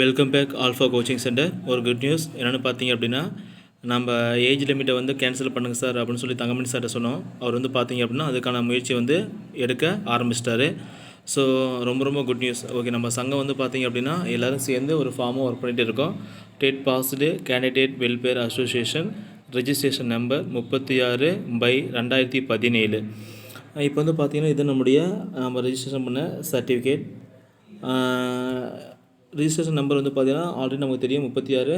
Welcome back alpha coaching centre ஒரு good news என்னென்னு பார்த்தீங்க அப்படின்னா நம்ம ஏஜ் லிமிட்டை வந்து கேன்சல் பண்ணுங்கள் சார் அப்படின்னு சொல்லி தங்கமணி சார்ட்ட சொன்னோம். அவர் வந்து பார்த்தீங்க அப்படின்னா அதுக்கான முயற்சி வந்து எடுக்க ஆரம்பிச்சிட்டாரு. ஸோ ரொம்ப ரொம்ப குட் நியூஸ் ஓகே நம்ம சங்கம் வந்து பார்த்தீங்க அப்படின்னா எல்லோரும் சேர்ந்து ஒரு ஃபார்மும் ஒர்க் பண்ணிகிட்டு இருக்கோம். TET passed candidate welfare association registration number முப்பத்தி ஆறு பை ரெண்டாயிரத்தி பதினேழு. இப்போ வந்து பார்த்திங்கன்னா இது நம்முடைய நம்ம ரெஜிஸ்ட்ரேஷன் பண்ண சர்டிஃபிகேட் ரிஜிஸ்ட்ரேஷன் நம்பர் வந்து பார்த்தீங்கன்னா ஆல்ரெடி நமக்கு தெரியும். முப்பத்தி ஆறு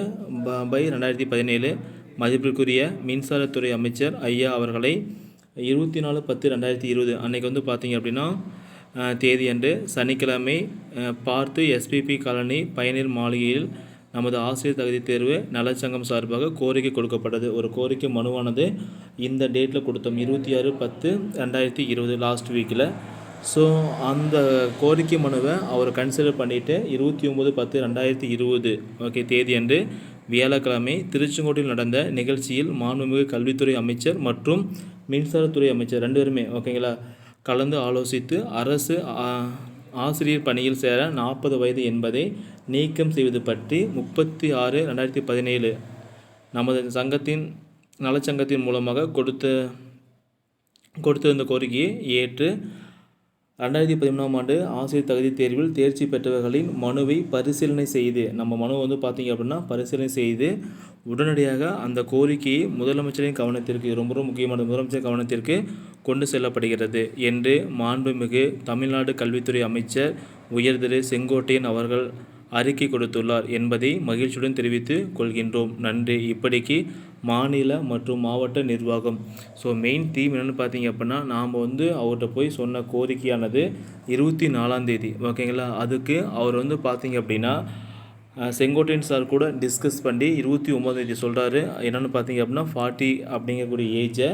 பை ரெண்டாயிரத்தி பதினேழு. மதிப்பிற்குரிய மின்சாரத்துறை அமைச்சர் ஐயா அவர்களை இருபத்தி நாலு பத்து ரெண்டாயிரத்தி இருபது அன்றைக்கி வந்து பார்த்தீங்க அப்படின்னா தேதி அன்று சனிக்கிழமை பார்த்து எஸ்பிபி காலனி பயனீர் மாளிகையில் நமது ஆசிரியர் தகுதி தேர்வு நலச்சங்கம் சார்பாக கோரிக்கை கொடுக்கப்பட்டது. ஒரு கோரிக்கை மனுவானது இந்த டேட்டில் கொடுத்தோம். இருபத்தி ஆறு பத்து ரெண்டாயிரத்தி இருபது லாஸ்ட் வீக்கில் ஸோ அந்த கோரிக்கை மனுவை அவர் கன்சிடர் பண்ணிவிட்டு இருபத்தி ஒம்பது பத்து ரெண்டாயிரத்தி இருபது ஓகே தேதி அன்று வியாழக்கிழமை திருச்செங்கோட்டில் நடந்த நிகழ்ச்சியில் மாண்புமிகு கல்வித்துறை அமைச்சர் மற்றும் மின்சாரத்துறை அமைச்சர் ரெண்டு பேருமே ஓகேங்களா கலந்து ஆலோசித்து அரசு ஆசிரியர் பணியில் சேர நாற்பது வயது என்பதை நீக்கம் செய்வது பற்றி முப்பத்தி ஆறு ரெண்டாயிரத்தி பதினேழு நமது சங்கத்தின் நலச்சங்கத்தின் மூலமாக கொடுத்த கொடுத்திருந்த கோரிக்கையை ஏற்று ரெண்டாயிரத்தி பதிமூணாம் ஆண்டு ஆசிரியர் தகுதி தேர்வில் தேர்ச்சி பெற்றவர்களின் மனுவை பரிசீலனை செய்து நம்ம மனு வந்து பார்த்தீங்க அப்படின்னா பரிசீலனை செய்து உடனடியாக அந்த கோரிக்கையை முதலமைச்சரின் கவனத்திற்கு ரொம்ப ரொம்ப முக்கியமான முதலமைச்சர் கவனத்திற்கு கொண்டு செல்லப்படுகிறது என்று மாண்புமிகு தமிழ்நாடு கல்வித்துறை அமைச்சர் உயர்திரு செங்கோட்டையன் அவர்கள் அறிக்கை கொடுத்துள்ளார் என்பதை மகிழ்ச்சியுடன் தெரிவித்துக் கொள்கின்றோம். நன்றி. இப்படிக்கு மாநில மற்றும் மாவட்ட நிர்வாகம். ஸோ மெயின் தீம் என்னென்னு பார்த்தீங்க அப்படின்னா நாம் வந்து அவர்கிட்ட போய் சொன்ன கோரிக்கையானது இருபத்தி நாலாந்தேதி ஓகேங்களா அதுக்கு அவர் வந்து பார்த்தீங்க அப்படின்னா செங்கோட்டையன் சார் கூட டிஸ்கஸ் பண்ணி இருபத்தி ஒம்பதாந்தேதி சொல்கிறாரு என்னென்னு பார்த்தீங்க அப்படின்னா ஃபார்ட்டி அப்படிங்கக்கூடிய ஏஜை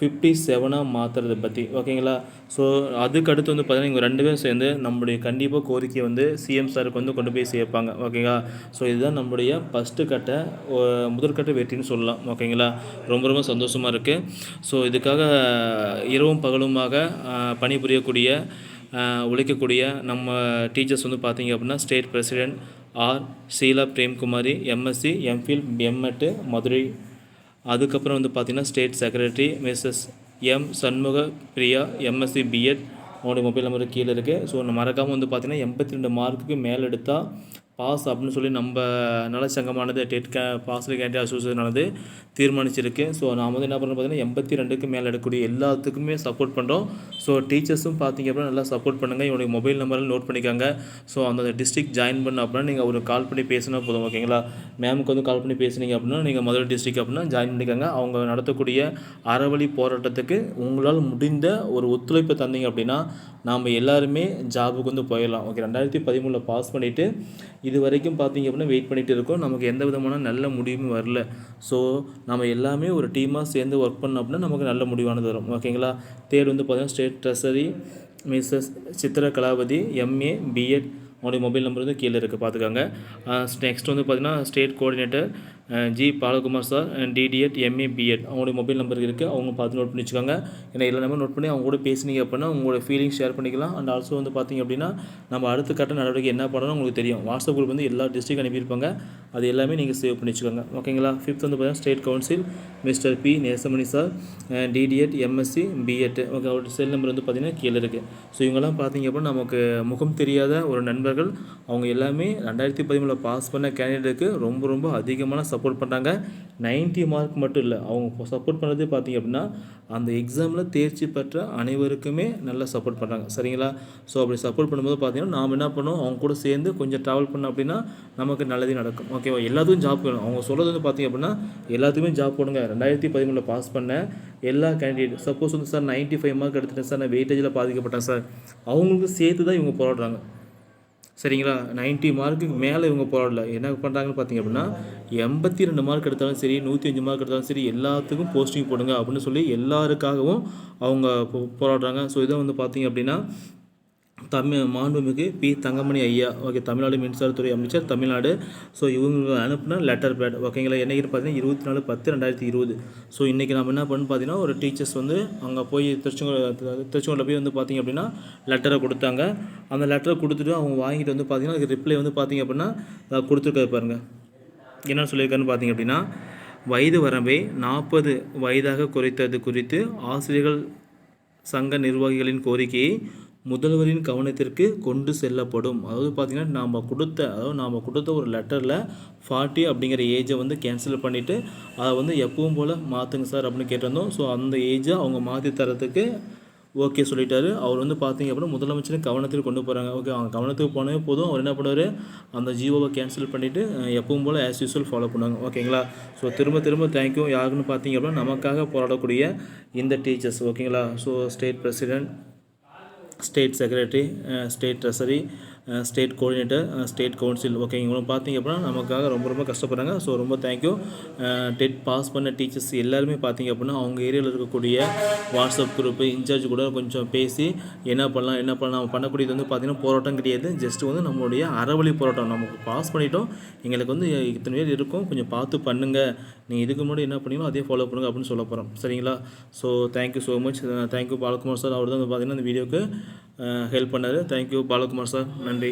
ஃபிஃப்டி செவனாக மாற்றுறத பற்றி ஓகேங்களா ஸோ அதுக்கு அடுத்து வந்து பார்த்தீங்கன்னா இவங்க ரெண்டு பேரும் சேர்ந்து நம்முடைய கண்டிப்பாக கோரிக்கையை வந்து சிஎம் சாருக்கு வந்து கொண்டு போய் சேர்ப்பாங்க ஓகேங்களா ஸோ இதுதான் நம்முடைய ஃபஸ்ட்டு கட்ட முதற்கட்ட வெற்றின்னு சொல்லலாம் ஓகேங்களா ரொம்ப ரொம்ப சந்தோஷமாக இருக்குது ஸோ இதுக்காக இரவும் பகலுமாக பணிபுரியக்கூடிய உழைக்கக்கூடிய நம்ம டீச்சர்ஸ் வந்து பார்த்தீங்க அப்படின்னா state president R Sheela Premkumari MSc MPhil MEd Madurai அதுக்கப்புறம் வந்து பார்த்தீங்கன்னா state secretary Mrs M Shanmuga Priya MSc BEd அவங்களுடைய மொபைல் நம்பர் கீழே இருக்குது ஸோ மறக்காமல் வந்து பார்த்திங்கன்னா எண்பத்தி ரெண்டு மார்க்குக்கு மேலே எடுத்தால் பாஸ் அப்படின்னு சொல்லி நம்ம நலச்சங்கமானது டெட் கே பாஸ் கேண்டே அசோசியேஷனானது தீர்மானிச்சிருக்கு. ஸோ நாம் வந்து என்ன பண்ணுறோம் பார்த்தீங்கன்னா எண்பத்தி ரெண்டுக்கு மேலே எடுக்கக்கூடிய எல்லாத்துக்குமே சப்போர்ட் பண்ணுறோம் ஸோ டீச்சர்ஸும் பார்த்தீங்க அப்படின்னா நல்லா சப்போர்ட் பண்ணுங்கள் இவனுடைய மொபைல் நம்பரில் நோட் பண்ணிக்காங்க. ஸோ அந்த டிஸ்ட்ரிக் ஜாயின் பண்ண அப்படின்னா நீங்கள் ஒரு கால் பண்ணி பேசினா போதும் ஓகேங்களா மேமுக்கு வந்து கால் பண்ணி பேசுனீங்க அப்படின்னா நீங்கள் மதுரை டிஸ்ட்ரிக் அப்படின்னா ஜாயின் பண்ணிக்காங்க. அவங்க நடத்தக்கூடிய அறவழி போராட்டத்துக்கு உங்களால் முடிந்த ஒரு ஒத்துழைப்பை தந்தீங்க அப்படின்னா நாம் எல்லாருமே ஜாபுக்கு வந்து போயிடலாம். ஓகே ரெண்டாயிரத்தி பதிமூணில் பாஸ் பண்ணிவிட்டு இது வரைக்கும் பார்த்தீங்க அப்படின்னா வெயிட் பண்ணிகிட்டு இருக்கோம். நமக்கு எந்த விதமான நல்ல முடிவும் வரல. ஸோ நம்ம எல்லாமே ஒரு டீமாக சேர்ந்து ஒர்க் பண்ணோம் அப்படின்னா நமக்கு நல்ல முடிவானது வரும். ஓகேங்களா தேர்ட் வந்து பார்த்தீங்கன்னா state treasurer Mrs Chithra Kalavathi MA BEd உங்களுடைய மொபைல் நம்பர் வந்து கீழே இருக்குது பார்த்துக்கோங்க. நெக்ஸ்ட் வந்து பார்த்தீங்கன்னா state coordinator G Balakumar sir DTEd MA BEd அவங்களுடைய மொபைல் நம்பர் இருக்குது அவங்க பார்த்து நோட் பண்ணி வச்சுக்கோங்க ஏன்னா எல்லா நம்பர் நோட் பண்ணி அவங்க கூட பேசினீங்க அப்படின்னா உங்களோட ஃபீலிங்ஸ் ஷேர் பண்ணிக்கலாம். அண்ட் ஆல்சோ வந்து பார்த்தீங்க அப்படின்னா நம்ம அடுத்த கட்ட நடவடிக்கை என்ன பண்ணணும் உங்களுக்கு தெரியும். வாட்ஸ்அப் குரூப் வந்து எல்லா டிஸ்ட்ரிக் அனுப்பியிருப்பாங்க. அது எல்லாமே நீங்கள் சேவ் பண்ணி வச்சுக்கோங்க ஓகேங்களா ஃபிஃப்த் வந்து பார்த்தீங்கன்னா state council Mister P Nesamani sir DTEd MSc BEd okay அவரோட செல் நம்பர் வந்து பார்த்திங்கன்னா கீழே இருக்குது ஸோ இவங்கெல்லாம் பார்த்தீங்க அப்படின்னா நமக்கு முகம் தெரியாத ஒரு நண்பர்கள். அவங்க எல்லாமே ரெண்டாயிரத்தி பதிமூணில் பாஸ் பண்ண கேண்டிடேட்டுக்கு ரொம்ப ரொம்ப அதிகமான சப்போர்ட் பண்ணுறாங்க 90 மார்க் மட்டும் இல்லை அவங்க சப்போர்ட் பண்ணுறதே பார்த்தீங்க அப்படின்னா அந்த எக்ஸாமில் தேர்ச்சி பெற்ற அனைவருக்குமே நல்லா சப்போர்ட் பண்ணுறாங்க சரிங்களா? ஸோ அப்படி சப்போர்ட் பண்ணும்போது பார்த்தீங்கன்னா நாம் என்ன பண்ணோம் அவங்க கூட சேர்ந்து கொஞ்சம் ட்ராவல் பண்ணோம் அப்படின்னா நமக்கு நல்லதே நடக்கும். ஓகேவா எல்லாத்துக்கும் ஜாப் வேணும். அவங்க சொல்கிறது வந்து பார்த்தீங்க அப்படின்னா எல்லாத்துக்குமே ஜாப் போடுங்க. ரெண்டாயிரத்தி பதிமூணில் பாஸ் பண்ண எல்லா கேண்டிடேட் சப்போஸ் வந்து சார் 95 ஃபைவ் மார்க் எடுத்துட்டேன் சார் நான் வெயிட்டேஜில் பாதிக்கப்பட்டேன் சார் அவங்களுக்கு சேர்த்து தான் இவங்க போராடுறாங்க. சரிங்களா? 90 மார்க்குக்கு மேலே இவங்க போராடல. என்ன பண்ணுறாங்கன்னு பார்த்தீங்க அப்படின்னா எண்பத்தி ரெண்டு மார்க் எடுத்தாலும் சரி நூற்றி அஞ்சு மார்க் எடுத்தாலும் சரி எல்லாத்துக்கும் போஸ்டிங் போடுங்க அப்படின்னு சொல்லி எல்லாருக்காகவும் அவங்க போ- போராடுறாங்க. ஸோ இதை வந்து பார்த்தீங்க அப்படின்னா தமிழ் மாண்புமிகு பி தங்கமணி ஐயா ஓகே தமிழ்நாடு மின்சாரத்துறை அமைச்சர் தமிழ்நாடு. ஸோ இவங்க அனுப்புன லெட்டர் பேட் ஓகேங்களா என்னைக்கு பார்த்தீங்கன்னா இருபத்தி நாலு பத்து ரெண்டாயிரத்தி இருபது. ஸோ இன்றைக்கி நம்ம என்ன பண்ணு பார்த்தீங்கன்னா ஒரு டீச்சர்ஸ் வந்து அங்கே போய் திருச்செங்கோடு திருச்செங்கோடில் போய் வந்து பார்த்தீங்க அப்படின்னா லெட்டரை கொடுத்தாங்க. அந்த லெட்டரை கொடுத்துட்டு அவங்க வாங்கிட்டு வந்து பார்த்தீங்கன்னா அதுக்கு ரிப்ளை வந்து பார்த்தீங்க அப்படின்னா கொடுத்துருக்காரு பாருங்க. என்ன சொல்லியிருக்காருன்னு பார்த்தீங்க அப்படின்னா வயது வரம்பை நாற்பது வயதாக குறைத்தது குறித்து ஆசிரியர்கள் சங்க நிர்வாகிகளின் கோரிக்கையை முதல்வரின் கவனத்திற்கு கொண்டு செல்லப்படும். அதாவது பார்த்திங்கன்னா நாம் கொடுத்த அதாவது நாம் கொடுத்த ஒரு லெட்டரில் ஃபார்ட்டி அப்படிங்கிற ஏஜை வந்து கேன்சல் பண்ணிவிட்டு அதை வந்து எப்பவும் போல் மாற்றுங்க சார் அப்படின்னு கேட்டிருந்தோம். ஸோ அந்த ஏஜை அவங்க மாற்றி தரத்துக்கு ஓகே சொல்லிட்டாரு. அவர் வந்து பார்த்தீங்க அப்படின்னா முதலமைச்சரின் கவனத்தில் கொண்டு போகிறாங்க ஓகே அவங்க கவனத்துக்கு போனவே போதும். அவர் என்ன பண்ணுவார்? அந்த ஜியோவை கேன்சல் பண்ணிவிட்டு எப்பவும் போல் ஆஸ் யூஸ்வல் ஃபாலோ பண்ணுவாங்க. ஓகேங்களா ஸோ திரும்ப திரும்ப தேங்க்யூ யாருன்னு பார்த்தீங்க அப்படின்னா நமக்காக போராடக்கூடிய இந்த டீச்சர்ஸ் ஓகேங்களா so state president state secretary state treasurer state coordinator state council okay இவங்களும் பார்த்தீங்க அப்படின்னா நமக்காக ரொம்ப ரொம்ப கஷ்டப்படுறாங்க. ஸோ ரொம்ப தேங்க்யூ டெட் பாஸ் பண்ண டீச்சர்ஸ் எல்லாருமே பார்த்தீங்க அப்படின்னா அவங்க ஏரியாவில் இருக்கக்கூடிய வாட்ஸ்அப் குரூப்பு இன்சார்ஜ் கூட கொஞ்சம் பேசி என்ன பண்ணலாம் என்ன பண்ணலாம் நம்ம பண்ணக்கூடியது வந்து பார்த்திங்கன்னா போராட்டம் கிடையாது. ஜஸ்ட் வந்து நம்மளுடைய அறவழி போராட்டம். நமக்கு பாஸ் பண்ணிட்டோம். எங்களுக்கு வந்து இத்தனை பேர் இருக்கும். கொஞ்சம் பார்த்து பண்ணுங்கள் நீங்கள் இதுக்கு முன்னாடி என்ன பண்ணீங்களோ அதே ஃபாலோ பண்ணுங்க அப்படின்னு சொல்ல போகிறோம் சரிங்களா? So thank you so much thank you Balakumar sir அவர் தான் வந்து பார்த்தீங்கன்னா அந்த வீடியோக்கு ஹெல்ப் பண்ணார். தேங்க்யூ பாலகுமார் சார் நன்றி